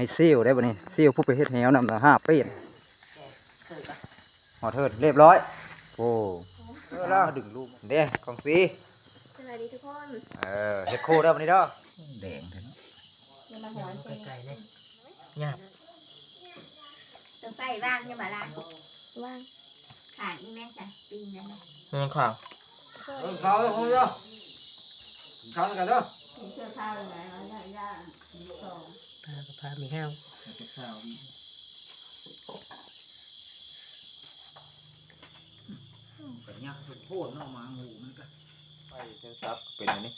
ให้ซิ่วได้บ่นี่ซิ่วผู้ไปเฮ็ดแหวนำละห้าปีนหอเทิดเรียบร้อย โอ้เออแล้วดึงลูกเด้ของสีสวัสดีทุกคนเออเฮ็ดโคได้บ่นี่เด้อแดงเถอะอย่ามาหอนเซไกลๆเลยยากต้องใส่ว่างอย่ามาล้างว่างขาดนี่แม่จ้ะปีนนั่นนะมันข่าวเออเขาเอาเด้อเขากันเด้อเสื้อผ้าเลยนะย่าย่าสอง พากับพามีแห้วกันยากสุดโพดเนาะมางูมันก็ไปเส้นซับเป็นอันนี้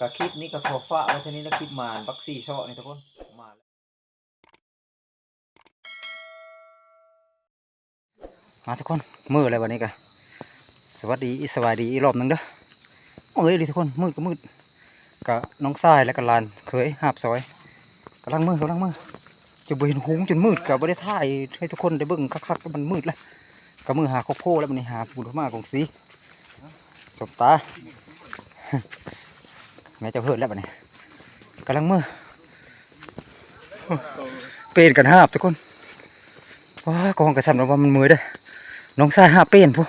กะคลิปนี้ก็ขอฝากไว้เท่านี้นะคลิปมานบักซี่ช่อนี่ทุกคนมาแล้วมาทุกคนมืออะไรวันนี้กะสวัสดีอีสวัสดีอีกรอบหนึงเด้อเอ้ยดิทุกคนมืดก็มืดกะน้องทรายและกะลานเคยหาบซอย กำลังมือกำลังมือจะเห็นหงจนมืดกะบ่ได้ถ่ายให้ทุกคนได้เบิ่งคักๆมันมืดแล้วก็มือหาโคโค่แล้วมันนี่หาบุญมากของสีสบตาแม่เจะเพิ่นแล้วบัดนี้กำลังมือเป็นกันห้าบทุกคนว้ากองกระสันว่ามันมือเด้อน้องชายห้าเป็นผู้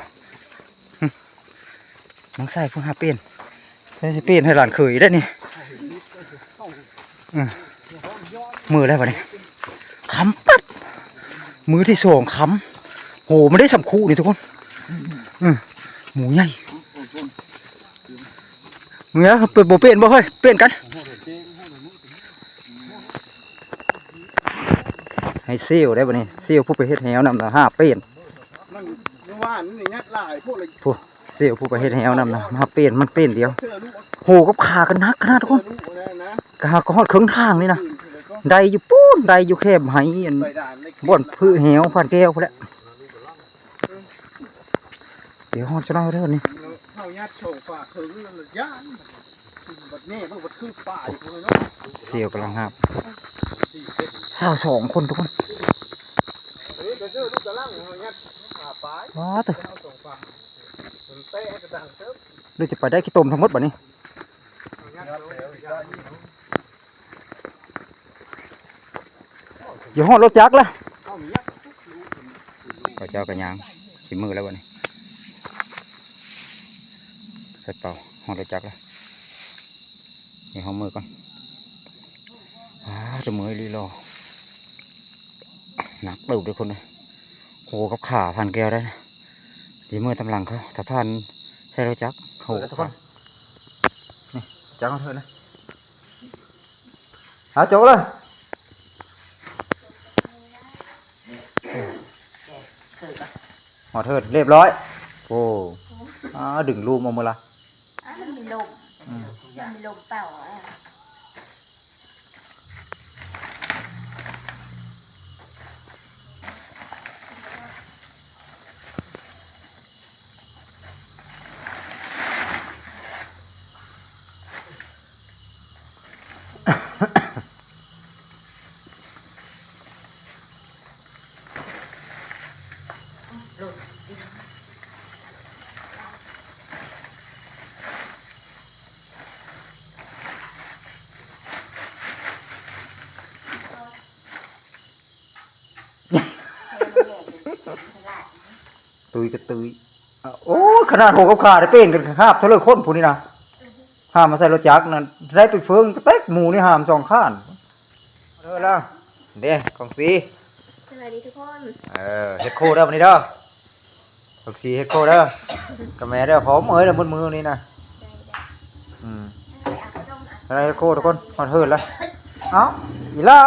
น้องชายผู้ห้าเป็นใช่เป็นให้หลานเคยได้นี่อื มมือแล้วบัดนี้คำปั๊บมือที่สองคำโหมันได้สำคูนี่ทุกคนอืมหมูใหญ่เงี้ยเปิดโบเป็นบ่เฮ้ยเปลี่ยนกันให้ซิ่วได้บ่นี่ซิ่วผู้ไปเฮ็ดแหวนำละห้าเปลี่ยนมันว่านนี่ยัดลายพวกอะไรผู้ซิ่วผู้ไปเฮ็ดแหวนำละห้าเปลี่ยนมันเปลี่ยนเดียวเสื้อลูกโหกับขากันนักขนาดทุกคเสื้อนลูกอะไรนะกะหาก็ฮอดครึ่งทางนี่นะ ตื่นเลยก็ใดอยู่ปูนใดอยู่แคบไหอันไปด่านเลยบ่อนพื้แหวผ่านแก้วพุ่นแหละเดี๋ยวฮอดจะน้อยเด้อนี่เข้ายัดโชว์ฝาถึงนั่นละย่านบัดนี้มันบัดคือป่าอยู่เลยเนาะเสี่ยวกำลังหาบสี่เจ็ดสาวสองคนทุกคนเฮ้ยจะเจอลูกกระลังเขายัดขาปลายว้าเตอเอาส่งฝามันเตะกระดังเติบดูจะไปได้ขี้ต้มทั้งหมดบ่นี้ ยัดแล้วยัดนี่ อย่าห้อรถจักรละเข้ามียัดก็เจ้ากันยางสิมือแล้วบ่นี้ใส่เป่าห้อรถจักรละนี่ห้อมือก่อนอ้าจะมือลีรอหนักเดูด้วยคนเลยโหกับขาพันแก้วได้นะดีมือตำหลังเขาถ้าพันใช้รถจักรโหทุกคนนี่จักรเอาเถอะนะหาโจ้เลย หอเทิดเรียบร้อย โอ้อาดึงลูกมาเมื่อละอะมันมีลมอืมมันมีลมเป่าอะ ตุยก็ตุยอะโอ้ขนาดหัวกับขาได้เป็นกันคาบเท่าเลยคนผู้นี่นะห้ามมาใส่รถจักรนั่นได้ไปเฟิงกระเต็กหมูนี่ห้ามสองข้านเด้อแล้วเด้ของสีสวัสดีทุกคนเออเฮ็ดโคเด้อวันนี้เด้อของสีเฮ็ดโคเด้อกับแม่เด้อพร้อมเอ้ยแล้วมือมือนี่นะอืมได้ได้อะก็ต้องอะอะไรโคทุกคนหอเทิดแล้วเอ้าอีล่า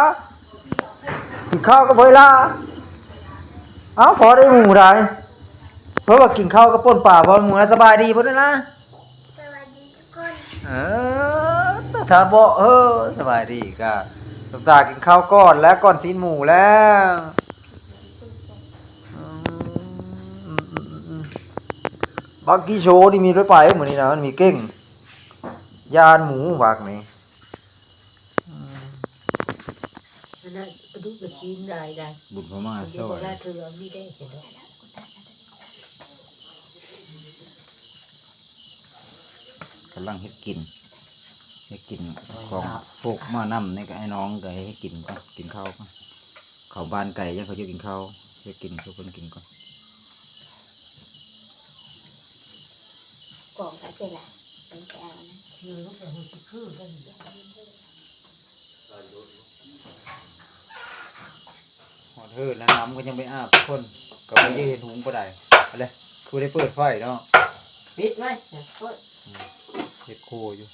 กินข้าวกับเวลาเอ้าพอได้หมูได้ เพราะว่ากินข้าวกับป่นป่าบอลหมูนะสบายดีพุ่นนะสวัสดีทุกคนเออถ้าบอกเออสบายดีก็ตำตากินข้าวก่อนแล้วก่อนซีนหมูแล้วอืมอืมอืมอืมบางกี้โชว์นี่มีด้วยไปเหมือนนี่นะมันมีเก้งยานหมูวากนี่อืมนั่นน่ะดูกระชิ้นได้ได้บุญพม่าเดี๋ซยวอเวยลาเธอเอานี่ได้เสร็จแล้ว กำลังเฮ็ดกินให้กินของพวกหม้อน้ำนี่ก็ให้น้องก็ให้กินก่อนกินข้าวก่อนเขาบ้านไก่ยังเขาจะกินข้าวจะกินทุกคนกินก่อนกล่องก็เสร็จละเป็นแก้วนะคือลูกแต่หัวคือกันหอดเทิดแล้วน้ำก็ยังไม่อาบทุกคนก็ไม่ได้เห็นหุงก็ได้อะไรคือได้เปิดไฟเนาะปิดไหมโอ้ย เฮ็ดโคอยู่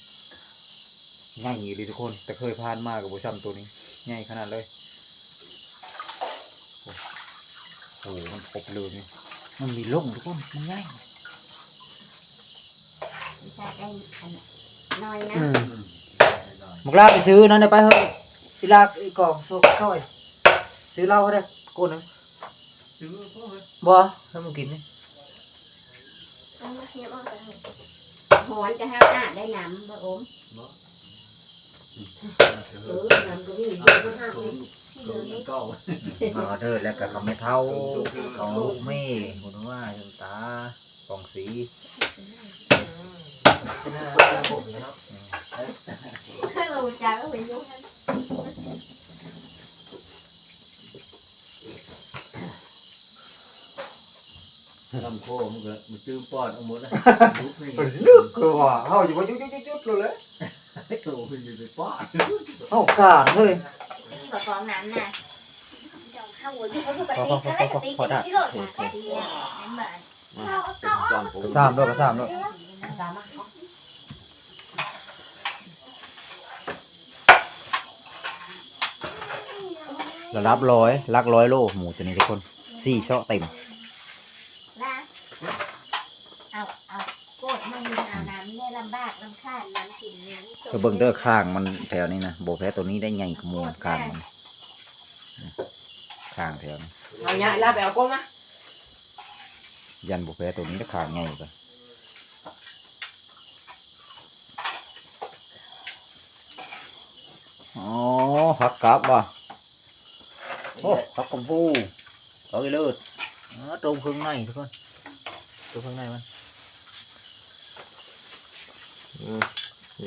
ง่ายดีทุกคน แต่เคยผ่านมากกับบุซ้ำตัวนี้ง่ายขนาดเลยโอ้โหมันครบเลยนี่มันมีล่มทุกคนมันง่ายไม่ใช่ได้อันน้อยนะอืมมึกลาไปซื้อนั่นได้ไปเฮ้ยอีลากอีกล่องโซ่ช่อยซื้อเหล้าให้ได้โกนหนึงซื้อพ่อเฮ้ยบ่ให้มึงกินนี่ เอามาเทียบเอาไปหอนจะห้าวหน้าได้น้ำบ่อมเออนำก็มีเยอะมากเลยที่เหลือนี่เก่ามาเด้อแล้วก็เขาไม่เท่าของลูกแม่คุณว่าจนตาฟองสีเราจะก็เป็นยุ่งกัน ลำโคมันก็มันจื้อปอดเอาหมดแล้วลุกนี่ลึกคือว่าเฮาอยู่ว่ายุดยุดยุดเลยไอ้โตมันอยู่ในปอดเฮาการเฮ้ยที่บอกฟองน้ำน่ะข้าวหัวที่เขาคือปฏิก็ได้ปฏิกินที่โดดค่ะปฏิอะนั่นเหมือนข้าวข้าวสามด้วยก็สามด้วยสามารถระดับร้อยลักร้อยโลหมูตัวนี้ทุกคนสี่เชาะเต็ม นะเอาเอาโกดมันมีเอาน้ำเนี่ยลำบากลำคาญน้ำกินเนี่ยสเบิงเดอร์ข้างมันแถวนี้นะโบแพ้ตัวนี้ได้ใหญ่ขโมยข้างมันข้างแถวนี้เอาเนี่ยลาไปเอาก้มนะยันโบแพ้ตัวนี้ได้ข้างใหญ่กว่าอ๋อผักกาบว่ะโอ้ผักกระปูเอาไปเลยอ๋อตรงเครื่องในทุกคนตรงเครื่องในมัน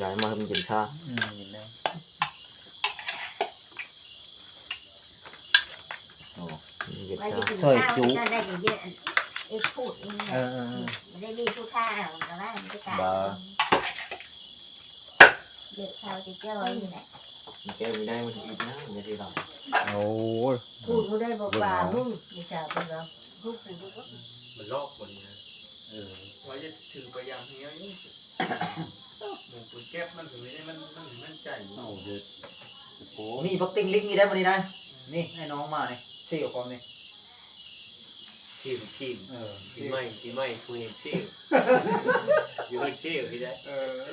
ย้ายมาให้มันกินชาอืมเห็นแล้วโอ้กินไว้ชาจะกินข้าวก็ได้เยอะๆเอ็กพูดเองเอเนี่ยอเออเออไม่ได้รีบพูดข้าวแต่ว่ามันจะกลายบ่เยอะข้าวจะเจ้าไว้อยู่ไหนแก้ไม่ได้มันอีกนะมันจะดีหรอโอ้ยพูดไม่ได้บอกว่ามึงไม่ใช่เป็นเราลูกเป็นลูกมันลอกบนนี้เออไว้จะถือไปอย่างเนี้ยอยู่ หมูปืนแก๊บมันถึงนี้มันมันถึงมันใจเอาเด็ดโอ้นี่พักติ้งลิงนี่ได้มานี่ได้ นี่ให้น้องมานี่สี่กับความนี่ชิมชิมเออกินไม่กินไม่คุยเห็นชิมอยู่ให้ชิมพี่ได้เออ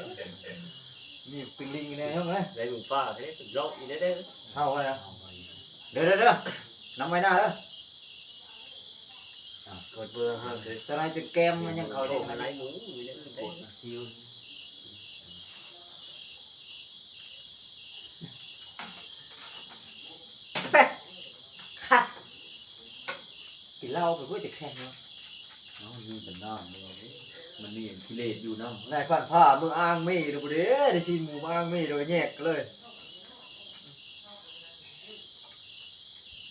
นี่ปิ้งลิงนี่ได้เท่าไหร่ได้หมูป่าเฮ้ยรอบอีได้ได้เท่าไหร่นะเดี๋ยวเดี๋ยวเดี๋ยวนำไว้หน้าเด้อ กดเบอร์ห้าเลยสไลด์จะแก้มมันยังเขาเขาได้เด็กอะไรหมูอยู่ได้ได้คิวกินเหล้าไปเพื่อจะแข่งเนาะเอานี่เป็นน้ำเลยมันนี่เห็นกิเลสอยู่น้ำนายขันผ้ามึงอ้างไมีดูเด้ได้ชินหมูอ้างไมีโดยแยกเลย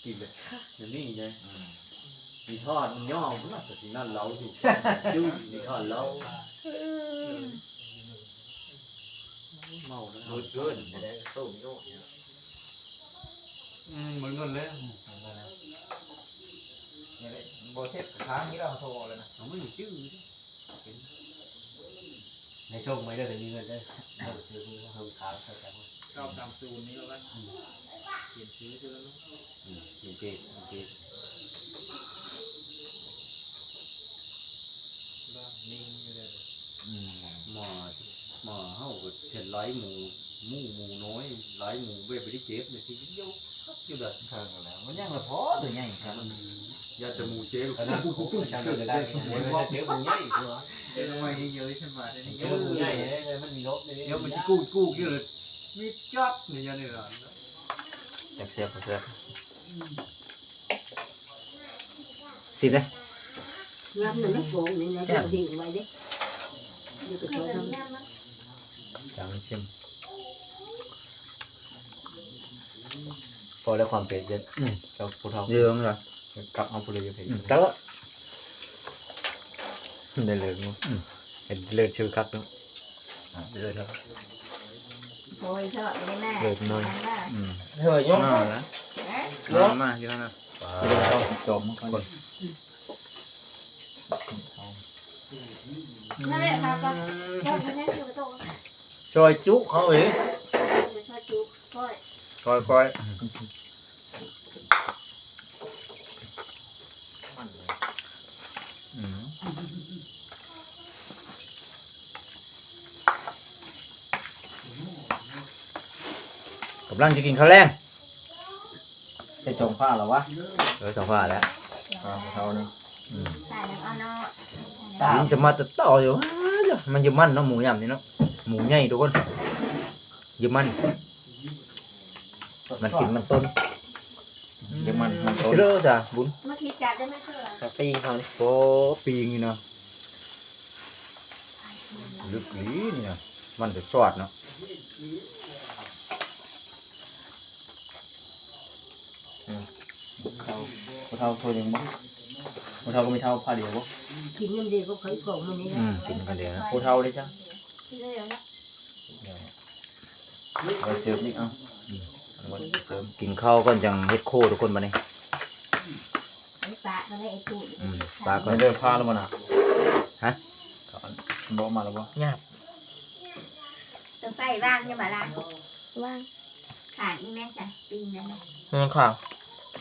กินเลยอย่างนี้ไง มีทอดมันย่อมันน่ะแต่ที่นั่นเราอยู่ดื้อมีทอดเราเมาแล้วโดนเกินได้ตู้มีโน่อืมมันเงินเลยโบเทปค้างนี้เราโทรเลยนะเราไม่มีชื่อในช่วงไม่ได้แต่มีเงินได้เราซื้อเพิ่มขายเท่ากันเก้าตามซูนนี้แล้วกันเปลี่ยนชื่อชื่อแล้วกินเจ็ดเจ็ดบ้างนิ่งอยู่เลย หมาหมาเฮาก็เห็นหลายหมูหมูหมูน้อยหลายหมูเว้ยไปได้เจ็บเนี่ยที่เดียวอยู่เด้อข้างแล้วมันยังละพอตัวใหญ่ครับยาจมูกเจ็บอันนั้นกูกูจำได้ได้สมมติว่าเจ็บมันใหญ่กว่าเดี๋ยวทำไมเยอะขึ้นมาเดี๋ยวนี้เจ็บมันใหญ่เลยมันมีรถเลยเดี๋ยวมันจะกู้กู้เยอะมีจัดเนี่ยยันนี่หรอจักเสียบเสียบสิบเลยน้ำมันโฟงนี่นะจะหิวไว้ดิ อยับเขาทำจางชิมพอได้ความเผ็ดเยอเจ้าผู้ทฒ่เยอะมั้ละกลับเอาผู้เลยเผ็ดเต้าได้เลยมั้งเห็นเลือดชื่อคักเนาเลือดแล้วโอ้ยอบไม่แน่เลือดน้อยเฮ้ยย้อมนะย้อมมาเยอะนะจบมก่อน นั่นแหละค่ะก็ชอบไม่ได้คือโตจอยจุเขาเองชอบจุก้อยก้อยก้อยอืมกำลังจะกินข้าวแรงเป็นสองผ้าหรอวะ เออสองผ้าแล้ว ผ้าเท่านี้ใส่แล้วก็น อยิงจะมาตัดต่ออยู่มันจะมันเนาะหมูยำนี่เนาะหมูใหญ่ทุกคนจะมัน มันกินมันต้นเดี๋ยวมันมันโตเชื่อจ้ะบุญเมื่อกี้จัดได้ไม่เชื่อปีเขาโอ้ปีงี้เนาะลึกหลีนี่เนาะมันจะสอดเนาะเท่าผู้เท่าโทรยังบ่ ผู้เท่าก็มีเท่าผ้าเดียวบ่กินน้ำเดียวก็เคยกล่องมันนี่อืมกินกันเดียวนะผู้เท่าได้จ้ะที่เลยนะไปเสิร์ฟนี่เอ้าเสริมกินข้าวก่อนจังเฮ็ดโคทุกคนมาเนี่ยไอ้ปลาก็ได้ไอ้ปูอืมปลาก่อไม่นได้ผ้าแล้วมันอะฮะบ่มาแล้วบ่ต้องใส่ว่างยังมาละว่างขาดอีแม่จ้ะปีนนั่นนะมันข้าว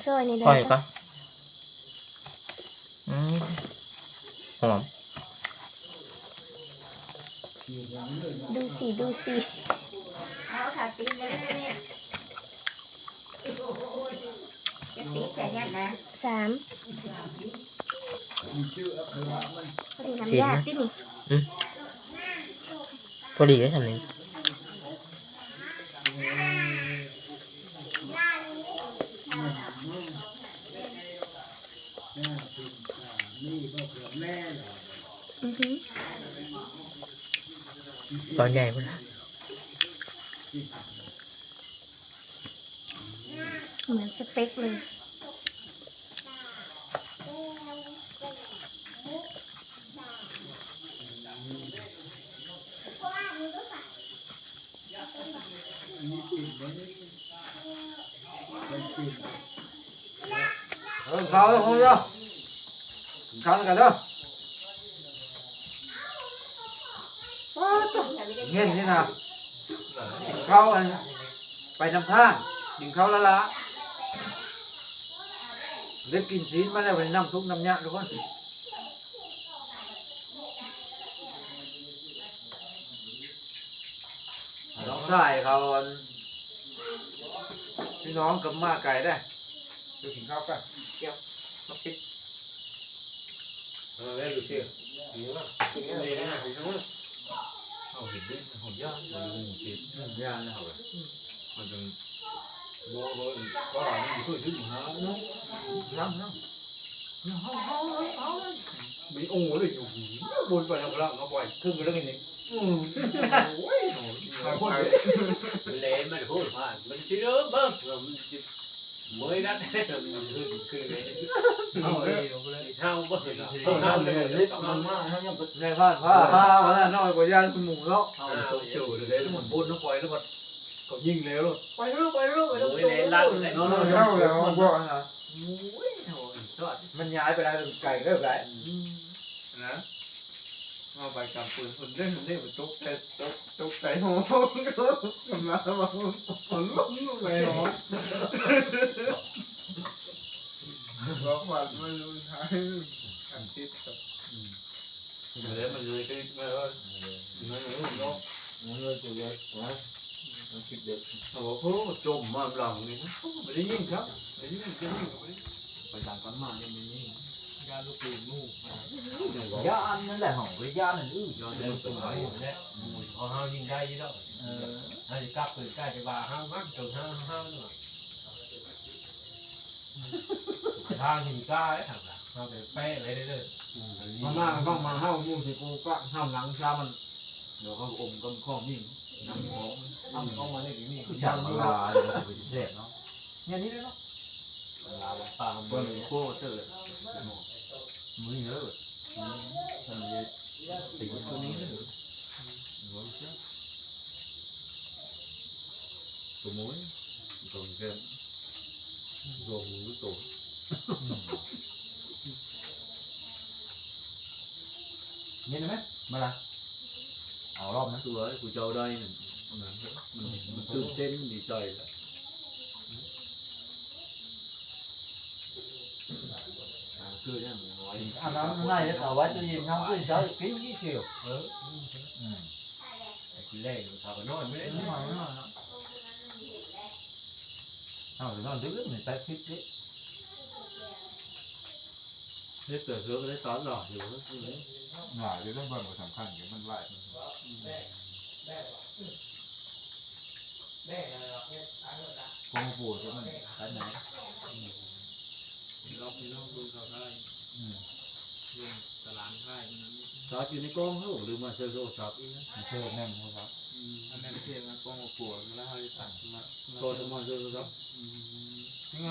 ช่วยนี่ค่อยเลยปะอืม หอมดูสิดูสิเอาขาตีนเลยเนี่ยจะตีแต่เนี่ยนะสามพอดีน้ำยาที่นี่พอดีได้ทำนี้ อือหือ ตอนใหญ่พุ่นละเหมือนสเต็กเลยเออข้าวแล้วคุณเนาะข้าวกันเด้อเงี้ ยนี่นะข้าวอันไปนำทางกินข้าวละละเด็กกินซีนมาแล้วไปน้ำทุกน้ำยาทุกคนน้องชายเขาอันพี่น้องกับมาไก่ได้ดูกินข้าวกันเกี่ยวมาปิดเออได้ดูเชียวดีมากกินกันเลยนะผมทั้งหมด เอาเห็นด้วยของย่างมันหมูเป็ดย่างนะเหรอมันจะบ่บ่ก็นี่คือถึงหาเนาะน้ำน้มีโอ้เลยอยู่บนไปแล้วก็เอาปล่อยำครึ่งก็เรื่องนี้อืมโอ้ยหาคนเมันเละมันพูดว่ามันจะเริ่มเบิ่งมัน จะเมื่อยนัดมันขึ้นขึ้นเลยอาเลยเท่าเบิ่งเนาะเอาเท่าเลเลยยมันมาให้ยังในบ้านผ้าผ้าวันนั้นน้อยกว่าย่างคุณหมูแล้วเอาตัวจู่เลยแล้วมันบนต้องปล่อยแล้วมันก็ยิงแล้วไปเรื่อยไปเรื่อยไปเรื่อยโอ้ยเละลั่นเลยเนาะเข้าแล้วบอกนะโอ้ยโอ้ยสวัสดีมันย้ายไปแล้วไก่เริ่มไรนะ เอาไปกำปืนคนเล่นเล่นตกใจตกตกใจหอมกำลังมาคนลุกลุกไปหอมบอกว่ามันรุนแรงอันติดกับเลยมันเลยก็ไมาแล้วนั่นเลยเนาะนั่นเลยตัวใหญ่นะมันคิดเด็กโอ้โหจมมาหลังนี่นะไม่ได้ยินครับไม่ได้ยินจะยินก็ไม่ได้ยินไปต่างกันมาเนี่ยไมันนี่ยา ลูกปืนลูกย่าอันนั่นแหละของไปย่านั่นอื้อย้อนเดินไปไหนเนี่ยพอเฮายิงได้ยี่แล้วเออเฮาจะกลับไปใกล้จะว่าเฮามักจนเฮาเฮาเนาะทางหินก้าไอ้ทางละเฮาไปแป้อะไรเด้อมาหน้าบ้างมาเฮามู่สิกูก็ห้ามหลังช้ามันเดี๋ยวเขาอมกำข้อมิ่น้ำหอมน้ำเข้ามาได้กี่นี่อยากมาลาเลยไปเสพเนาะเนี่ยนี่เลยเนาะลาวปลาเบิ่เบิ่งงโคตรเลยมือเยอะมันจะติดเลยตัวมุ้ยตัวเกินตัวมือตัวเห็นไหมมาละเอาร อบนะตัวกูเจ้าได้หนึ่งมันมันตื่นเต้นดีใจแล้วคือเนี่ยมันน้อย À, อะ น้ำในเอาไว้ตู้เย็นน้ำขึ้นเช้ากินกี่เชียวเออไอ้คุณแรกเขาก็นอนไม่ได้เอานอนดึกๆนี่ไปคลิปนี้เฮ้ยเกิดเรื่องได้ตอนหล่ออยู่หน่าจะต้องเบิ่งว่าสำคัญอยู่มันไล่คงปูที่มันอันไหนเราพี่น้องดูเขาได้ เรื่องตารางค่ายนั้นตอนอยู่ในกองเขาหรือมาเซอร์โซซับอีกนะเชื่อแน่นครับอันนั้นเพียงนะกองปวดแล้วเขาจะตัดมาโตสมอนเซอร์โซซับ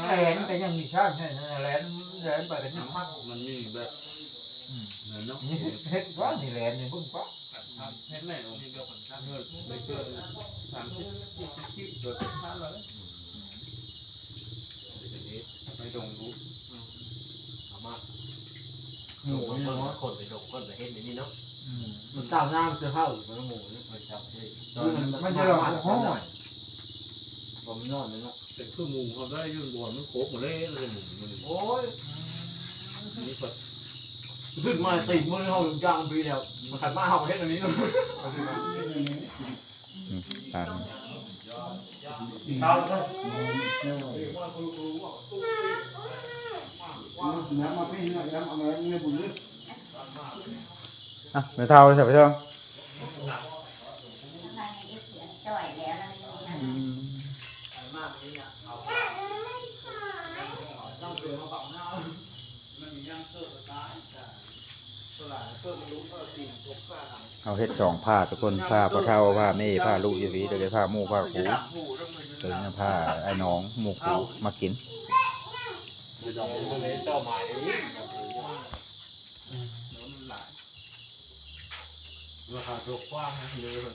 แหลนก็ยังมีชาติใช่ไหมแหลนแหลนไปกันยังมากมันมีแบบเหมือนเนาะนี่เฮ็ดว่านี่แหลนนี่เพิ่งปั๊บเห็นไหมองค์เดียวกันครับเงินไปเจอสามสิบยี่สิบยี่สิบตัวเป็นพันเลยไปดงรู้ เอามา หมูคนนี่คนเนาะคนไปดงคนไปเห็นอย่างนี้เนาะอืมมันก้าวหน้ามันจะเข้าอยู่มันหมูนี่มันจับที่มันจะหลอกห้อยผมนอนเลยเนาะเป็นเครื่องมูเขาได้ยุ่งบอลมันโคกหมดเลยเลยหมูมันโอ้ยนี่ปัดขึ้นมาตีมือเขาจ้างปีแล้วมันขัดมาเขาเห็นอันนี้เนาะอ่าเอาเนาะอะไม่เท่าเลยใช่ไหมเท่าจ่อยแล้วนะมันมีนะเอาเฮ็ดสองผ้าทุกคนผ้าปลาเท่าผ้าแม่ผ้าลูกยู่ดีเดี๋ยวผ้ามูผ้าคูถึงผ้าไอ้น้องมู่คูมากิน ดอกมันเลเจ้าหมายราคาตัวกว้างนะเยอะ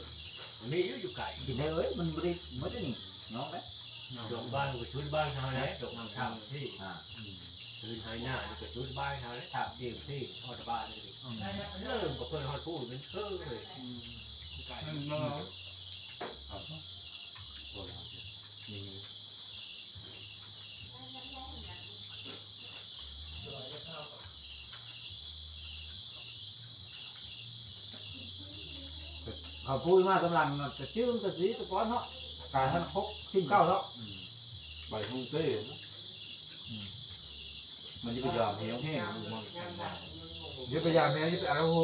นี่อยู่ไกลกินได้เอ้ยมันไม่ได้ไม่ได้นี่น้องนะดอกบ้านก็ชุดบ้านเขาเนี่ยดอกนางทำที่คือไทยหน้าก็ชุดบ้านเขาเนี่ยทำเองที่ฮอดบ้านเลยเริ่มกับเพื่อนฮอดพูดเป็นเชื่อเลยนี่ เขาพูดมากำลังจะชื่อจะสีตะก้อนเนาะการท่านครบทิ้งเก้าเนาะใบฮงเต้มันจะไปยอมเหี้ยวแห้งดูมันยึดไปยามแม่ยึดไปเอาโห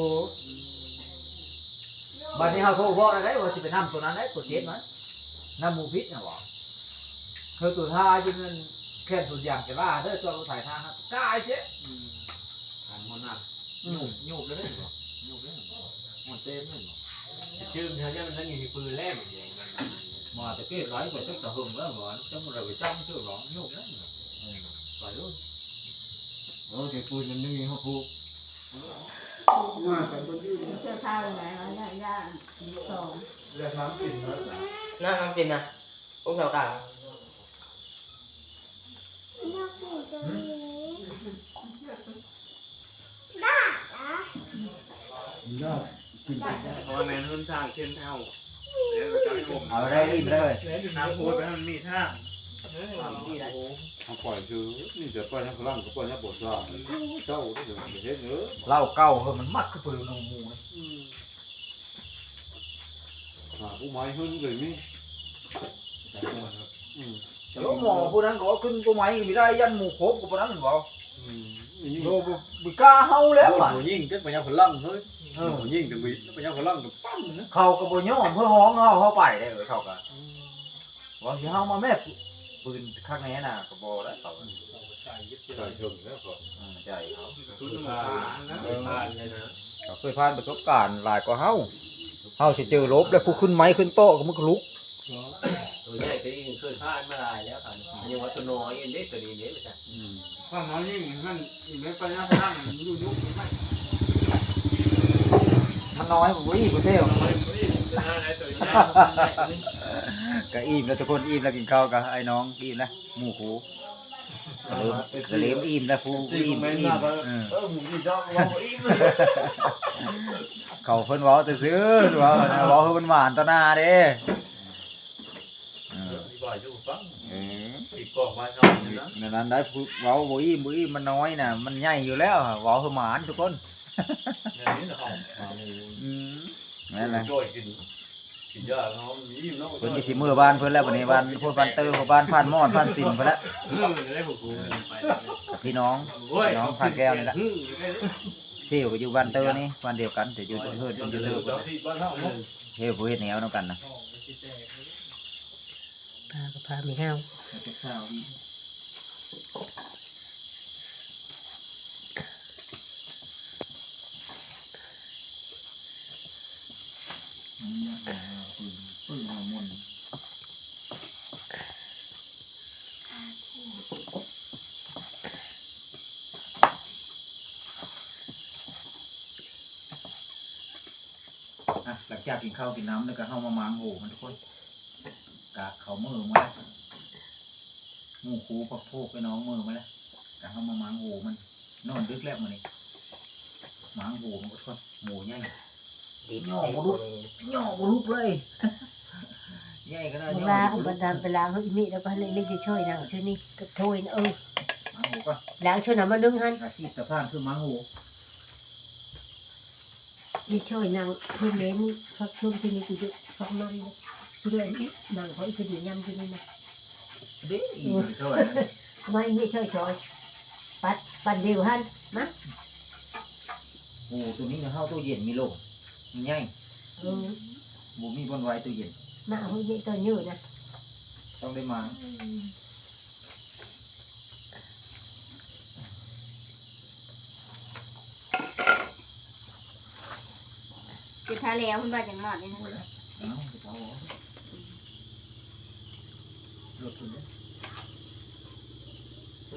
บัดนี้เขาโทรบอกอะไรว่าจะไปนำตัวนั้นได้ตัวเจ็ดมันน้ำหมูพิษนะบอกคือตัวท่าจึงมันแค่ตัวอย่างจะว่าเด้อตัวเราถ่ายทางครับกายเจ๊หันมันหนักอืมโยกเลยเหรอโยกเลยมันเต้นเลยเหรอ ชื่อเขาเนี่ยมันนั่งอยู่ปืนแล่มอย่างนั้นมาแต่เก้ไร้ไปตั้งแต่หึงแล้วเหรอจังเราไปจ้ำชื่อหรอโยกเลยไปเลยโอ้ยปืนมันไม่มีเขาพูดเสื้อผ้าอะไรมาย่าย่าสองเรื่องน้ำกินนะน่าทำกินนะพวกแถวกลาง เพราะแม่นุ่นสร้างเช่นเท่าเดี๋ยวจะให้ผมเอาได้อิ่มเลยน้ำพูดไปมันมีท่าเขาปล่อยคือนี่จะปล่อยให้พลังก็ปล่อยให้ปวดซ่าเจ้าได้ถึงเห็นเนื้อเหล้าเก่าเออมันมักคือปืนหมูนี่หาผู้ไม้ขึ้นเลยนี่อืมเดี๋ยวหมอผู้นั้นก็ว่าขึ้นกูไหมไม่ได้ยันหมูโคบกูผู้นั้นมันบอกอืมนี่โลบิกล้าเฮาแล้วอะหมูยิ่งจังไปยังพลังเฮ้ย หมูยิ่งจังไปไปยังพลังกับปั้มนะเขาก็บ่ยอมเพื่อห้องเฮาเขาไปได้เออเขาก็ว่าสิเฮามาแม่ปืนข้างในน่ะก็บ่ได้เขาใส่ชมแล้วก็อืมใจเขาชุดมานะผ่านเลยนะเขาเคยผ่านประสบการณ์หลายกว่าเฮาเฮาสิเจอลบแล้วผู้ขึ้นไม้ขึ้นโต๊ะก็มันก็ลุกตัวใหญ่ตัวนี้เคยพลาดมาหลายแล้วครับยังว่าตัวน้อยอันนี้ตัวนี้เนี่ยไม่ใช่อืมความน้อยยิ่งมันไม่ไปนะพนังอยู่ยุคนี้ไม่ มันน้อยบ่อิ่มบ่เท่ตัวน้อยตัวใหญ่ก็อิ่มแล้วทุกคนอิ่มแล้วกินข้าวกับไอ้น้องอิ่มแล้วหมู่คูก็เริ่มก็เริ่มอิ่มแล้วผู้ผู้อิ่มอิ่มเออเออหมูที่จ้องว่าบ่อิ่มเลยเขาเพิ่นเว้าแต่ซื้อๆเว้านะเว้าให้มันหวานต่อหน้าเด้เออบ่อยอยู่ฟังเออติดกอกมาชอบนะนั่นนั้นได้ผู้เว้าบ่อิ่มบ่อิ่มมันน้อยน่ะ มันใหญ่อยู่แล้วเว้าให้หวานทุกคน อย่างนี้นะเอาอืมนั่นแหละจ่อยกินกินยาเนาะอิ่มเนาะเพิ่นก็สิมือบ้านเพิ่นแล้วบัดนี้บ้านพูดบ้านเตอร์ของบ้านผ่านมอดผ่านสินเพิ่นแล้วเออได้บ่กูไปกับพี่น้องโอ้ยน้องผ่านแก้วนี่แหละอืมเชี่ยวก็อยู่บ้านเตอร์นี่บ้านเดียวกันแต่อยู่เพิ่นเพิ่นอยู่เตอร์เจ้าที่บ้านเฮาเนาะเฮ้ยผู้เฮ็ดแนวนํกันนะพาก็พาไม่ห้าวข้าว ปึ้งเอามนอะหลังจากกินข้าวกินน้ำแล้วก็เข้ามามางโหมันทุกคนกะเขามือมาแล้วหมูคูพักโพกไปน้องมือมาแล้วกะเข้ามามางโหมัน นอนดึกแล้วมันนี่มางโหมันก็ทุกคนหมูใหญ่ ย่อบ่ลุกย่อบ่ลุกเลยใหญ่ขนาดเวย่อลาบ่อุลุปกทานไปล้างเฮ้ยมีแล้วก็ให้เล็กๆช่วยๆนะช่วยนี่ก็ถ้วยนะเออมางโหก็ล้างช่วยน้ำมันดึงหันอาชีพตะพานคือมางโหนี่ช่วยนางเพื่อนเล้นพักช่วงที่นี่กูจะฟังมันเลยช่วยนางเขาอีกคดียำที่นี่นะเด้อีกช่วยนะไม่ไม่ช่วยช่วยปัดปัดเดียวหันมาโอ้ตัวนี้ก็เข้าตู้เย็นมีโลงมัน ใหญ่เออบ่มีบนไว้ตู้เย็นมาเอาเยอะตัวเยอะนะต้องได้มางคือถ้าแล้วคุณว่าจังหมอดนี่นะโอ้ยแล้วเอ้าไปเผาเอารถตัวนี้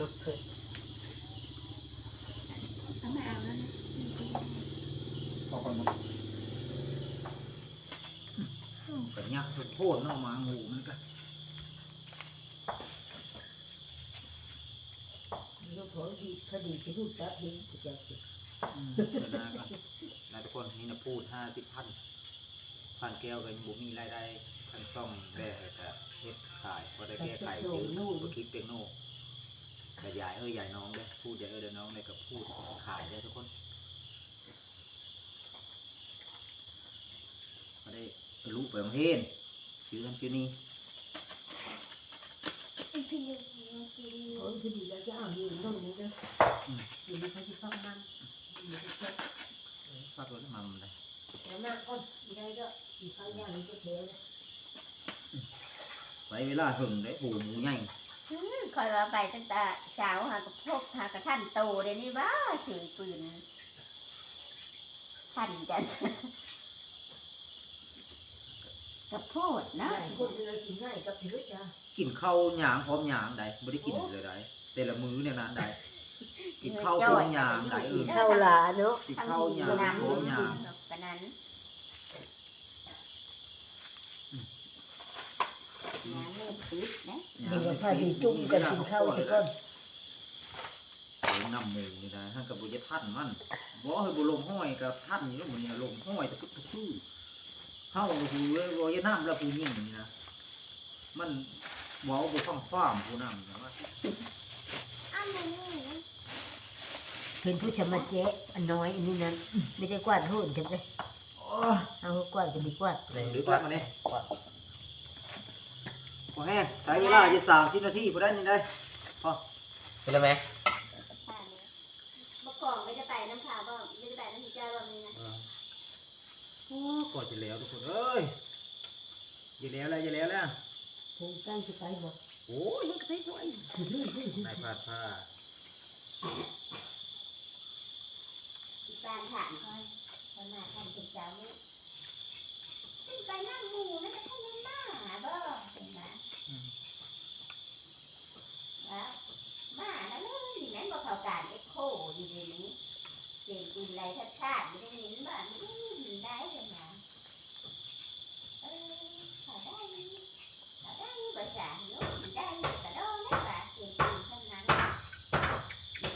ลุกขึ้นเอามาเอาแล้วนะ เข้าก่อนมั้งก็ยักษ์สุด โพดเนาะมางโหมันก็ลูกเขาดีเขาดีที่ลูกจับดีจะจับอืมเดี๋ยวนะก่อนนะทุกคนนี่นะพูดห้าสิบพันพันแก้วก็ยังบ่มีรายได้ทั้งซ่องแด่แต่เฮ็ดขายพอได้แก้ไขจืดบ่คิดเป็นโน่แต่ยายเอ้ยยายน้องเด้อพูดยายเอ้ยเด้อน้องเลยก็พูดขายได้อทุกคนก็ได้รู้ไปโรงเรียน ชื่อนั้นชื่อนี้เออคือดีแล้วจะเอานอยู่ตรงนี้เลยอยู่ในเขาที่ฟังมันอยู่ในเช็คฝากรถมันเลยแล้วมาคนได้ก็อีกเขาอย่างนี้ก็เทเลยไปเวลาถึงได้ปูหมูใหญ่คอยว่าไปตั้งแต่เช้าหากับพวกหากับท่านโตเดี๋ยวนี้ว่าเสียงปืนท่านกัน กับโพดเนาะง่ายคนเลยกินง่ายกับชีวิตจ้ะกินข้าวหยางพร้อมหยางใดไม่ได้กินเลยใดแต่ละมื้อเนี่ยนั้นใดกินข้าวพร้อมหยางใดเออเข้าหลาเนาะกินทั้งข้าวดีหยางน้ำพร้อมหยางปานนั้นน้ำเล่นปิดนะเดี๋ยวพาดีจุ่มกันกินข้าวสิก่อนน้ำหมูนี่นะท่านกับบุญท่านมันบ่ให้บุลมห้อยกับท่านนี่มันเนี่ยลมห้อยตะกุกตะกู้ เข้าหูเลยบ่ยน้ำแล้วผู้ยิ่งนี่นะมันเว้าบ่ฟังความผู้นำนะว่าเป็นผู้ชมาเจ๊อันน้อยอันนี้นั้นไม่ได้กวาดหุ่นจังเลยโอ้ยเอากวาดก็ดีกวาดดึกแล้วมาเนี่ยพอแห้งใช้เวลาจะสามสิบนาทีพอได้ยังได้พอเป็นแล้วไหมเมื่อก่อนไม่ได้ไปน้ำขา ก่อนจะแล้วทุกคนเอ้ยอย่าแล้วแล้วอย่าแล้วแล้วคงตั้งจะไปบอกโอ้ยยังกรเทยด้วยนายพาดผ้าการถามคอยขนาดทำเป็นเจ้าเนี่ไปนั่งมูนั่นจะเข้างินหน้าบ่เห็นไหมแล้วมาแล้วนี่แม่บอกเขาการเอ็กโคอยู่ในนี้ เสียงกินไรทัดชาติไม่ได้ยินบ้างไม่ได้ยินได้เลยนะเออขอได้ขอได้ภาษาโน้นได้กระโดดได้ป่ะเสียงกินเท่านั้น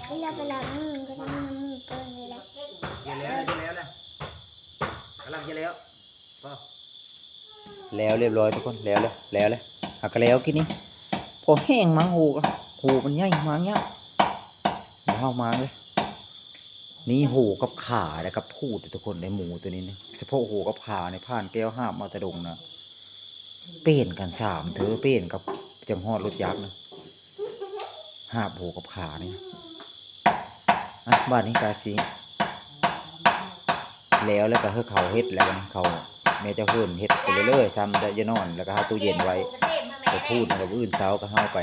เวลาไปล้างมือก็ต้องล้างมือเกินเวลาเก่งจะแล้วจะแล้วนะกำลังจะแล้วแล้วเรียบร้อยทุกคนแล้วเลยแล้วเลยหักกะแล้วกินนี่พอแห้งมังหูก็หูมันใหญ่มังเนี้ยเดี๋ยวเข้ามาเลย นี่โหกับขาแล้วกับพูดทุกคนในหมูตัวนี้นี่ยเฉพาะโหกับขาในผ่านแก้วห้ามมาตะดงนะเป้นกันสามเธอเป้นกับจังหอดรถยักษ์นะห้าบหูกับขาเนี่ยอะบ้านนี้กาจีแล้วแล้วก็เฮือเขาเฮ็ดแล้วนะเขาแม่เจะเฮือนเฮ็ดไปเรื่อยๆซ้ำจะจะนอนแล้วก็หาตู้เย็นไว้ไปพูดกับอื่นเช้าก็เฮาไป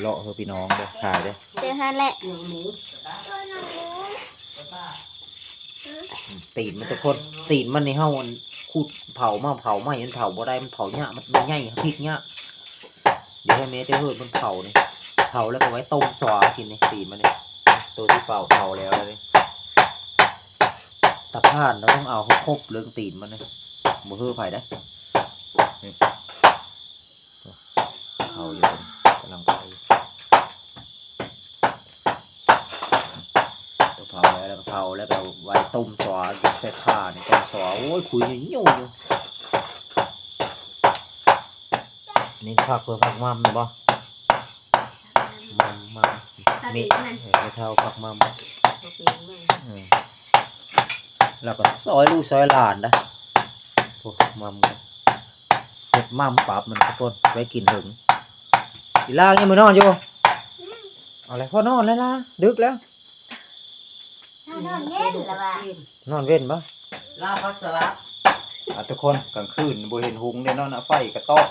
เลาะเฮือพี่น้องเด้อขายเด้อเจอฮันแหละ หนังหมูตีนมันทุกคนตีนมันในเฮาอันคูดเผามาเผาไหม้มันเผาบ่ได้มันเผาหยะมันมันใหญ่พริกหยะเดี๋ยวให้แม่เจะเฮือนมันเผานี่เผาแล้วก็ไว้ต้มสวากินนี่ตีนมันนี่ตัวที่เป่าเผาแล้วแล้วนี่ตะพานเราต้องเอาให้ครบเรื่องตีนมันนี่บ่เฮือไผได้นี่เผาอยู่ตรงนี้กำลังไปตัวเผาแล้วแล้วก็ เผาแล้วก็ไว้ต้มสวาใส่ข่านี่ต้มสวาโอ้ยคุยอยู่ยุ่งอยู่นี่ผักเพื่อผักมัมนะบ่มัมมัมถ้ามีเป็นมันเออไม่เท่าผักมัมเอาเปลี่ยนมาเออแล้วก็ซอยลูกซอยหลานนะพวกมัมก็เห็ดมัมปรับมันทุกคนไว้กินถึงอีล่างยังมือนอนอยู่เอาอะไรพ่อนอนแล้วล่ะดึกแล้วถ้า นอนเย็นแล้วว่ะนอนเว้นปะลาพักสลับอะทุกคนกลางคืนบ่เห็นหุงเด้นอนอะไฟกระต๊อก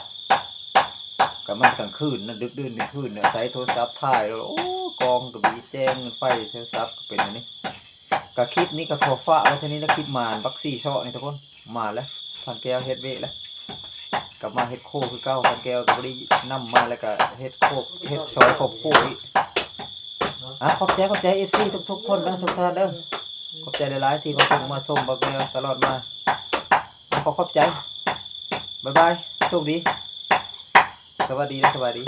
ก็มันกลางคืนนั่นดึกดื่นกลางคืนเนี่ยใช้โทรศัพท์ถ่ายแล้วโอ้กองก็มีแจ้งไฟโทรศัพท์ก็เป็นอันนี้ก็คลิปนี้ก็ขอฝากไว้เท่านี้แล้วคลิปมานบักซี่เชาะนี่ทุกคนมาแล้วพันแก้วเฮ็ดเวะแล้วกลับมาเฮ็ดโคคือเก้าพันแก้วก็บ่ได้นํมาแล้วก็เฮ็ดโคเฮ็ดซอยครบโคอีก อะขอบใจขอบใจ FC ทุกๆคนนะทุกท่านเด้อขอบใจหลายๆที่มาส่งมาส่งบักแก้วตลอดมาขอขอบใจ บ๊ายบายโชคดี สวัสดีและสวัสดี